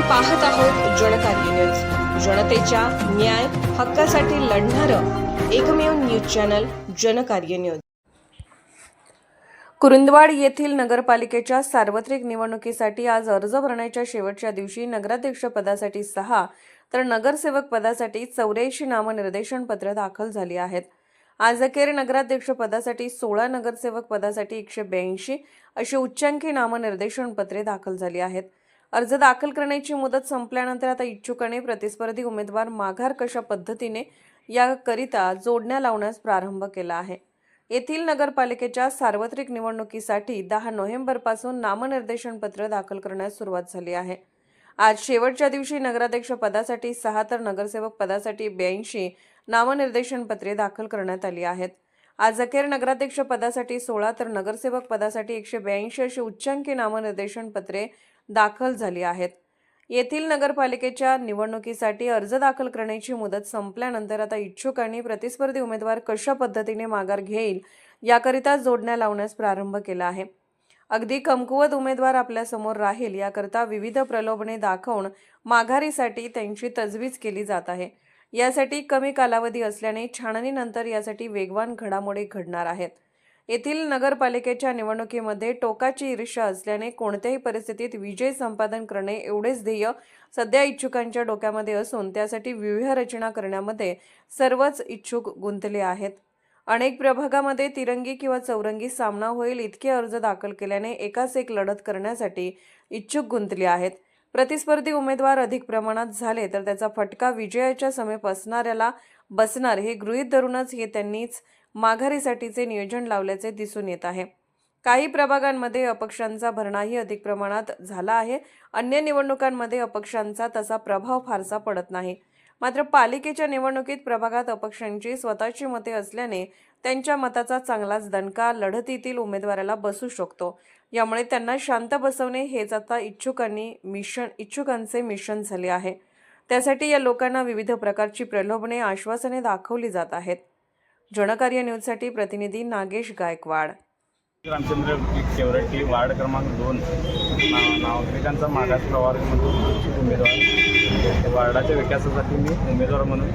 पाहत आहोत जनकार्य न्यूज. जनतेच्या न्याय हक्कासाठी लढणारं एकमेव news channel Janakarya news. Kurundwad येथील नगरपालिकेच्या सार्वत्रिक निवडणुकीसाठी आज अर्ज भरण्याच्या शेवटच्या दिवशी नगराध्यक्ष पदासाठी सहा तर नगरसेवक पदासाठी चौऱ्याऐंशी नामनिर्देशन पत्र दाखल झाली आहेत. आज अखेर नगराध्यक्ष पदासाठी सोळा नगरसेवक पदासाठी एकशे ब्याऐंशी अशी उच्चांकी नामनिर्देशन पत्रे दाखल झाली आहेत. अर्ज दाखल करण्याची मुदत संपल्यानंतर आता इच्छुकाने प्रतिस्पर्धी उमेदवार माघार कशा पद्धतीने याकरिता जोडण्या लावण्यास प्रारंभ केला आहे? येथील नगरपालिकेच्या सार्वत्रिक निवडणुकीसाठी दहा नोव्हेंबरपासून नामनिर्देशन पत्र दाखल करण्यास सुरुवात झाली आहे. आज शेवटच्या दिवशी नगराध्यक्ष पदासाठी सहा तर नगरसेवक पदासाठी ब्याऐंशी नामनिर्देशन पत्रे दाखल करण्यात आली आहेत. आज अखेर नगराध्यक्ष पदासाठी सोळा तर नगरसेवक पदासाठी एकशे ब्याऐंशी अशी उच्चांकी नामनिर्देशन पत्रे दाखल झाली आहेत. येथील नगरपालिकेच्या निवडणुकीसाठी अर्ज दाखल करण्याची मुदत संपल्यानंतर आता इच्छुकांनी प्रतिस्पर्धी उमेदवार कशा पद्धतीने माघार घेईल याकरिता जोडण्या लावण्यास प्रारंभ केला आहे. अगदी कमकुवत उमेदवार आपल्यासमोर राहील याकरता विविध प्रलोभने दाखवून माघारीसाठी त्यांची तजवीज केली जात आहे. यासाठी कमी कालावधी असल्याने छाननीनंतर यासाठी वेगवान घडामोडी घडणार आहेत. येथील नगरपालिकेच्या निवडणुकीमध्ये टोकाची ईर्ष्या असल्याने कोणत्याही परिस्थितीत विजय संपादन करणे एवढेच ध्येय सध्या इच्छुकांच्या डोक्यामध्ये असून त्यासाठी व्यूहरचना करण्यामध्ये सर्वच इच्छुक गुंतले आहेत. अनेक प्रभागामध्ये तिरंगी किंवा चौरंगी सामना होईल इतके अर्ज दाखल केल्याने एकाच एक लढत करण्यासाठी इच्छुक गुंतले आहेत. प्रतिस्पर्धी उमेदवार अधिक प्रमाणात झाले तर त्याचा फटका विजयाच्या समेप असणाऱ्याला बसणार हे गृहीत धरूनच हे त्यांनीच माघारीसाठीचे नियोजन लावल्याचे दिसून येत आहे. काही प्रभागांमध्ये अपक्षांचा भरणाही अधिक प्रमाणात झाला आहे. अन्य निवडणुकांमध्ये अपक्षांचा तसा प्रभाव फारसा पडत नाही. मात्र पालिकेच्या निवडणुकीत प्रभागात अपक्षांची स्वतःची मते असल्याने त्यांच्या मताचा चांगलाच दणका लढतीतील उमेदवाराला बसू शकतो. यामुळे त्यांना शांत बसवणे हेच आता इच्छुकांनी मिशन इच्छुकांचे मिशन झाले आहे. त्यासाठी या लोकांना विविध प्रकारची प्रलोभने आश्वासने दाखवली जात आहेत. जनकार्य न्यूजसाठी प्रतिनिधी नागेश गायकवाड. रामचंद्र केवरटी वार्ड क्रमांक दोन. नागरिकांचा मागास प्रवर्गामधून उमेदवार. वार्डाच्या विकासासाठी मी उमेदवार म्हणून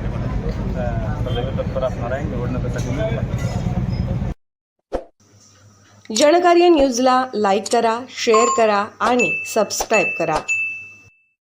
सदैव तत्पर असणार आहे. निवडणुकीसाठी. जनकार्य न्यूजला लाईक करा शेअर करा आणि सबस्क्राईब करा.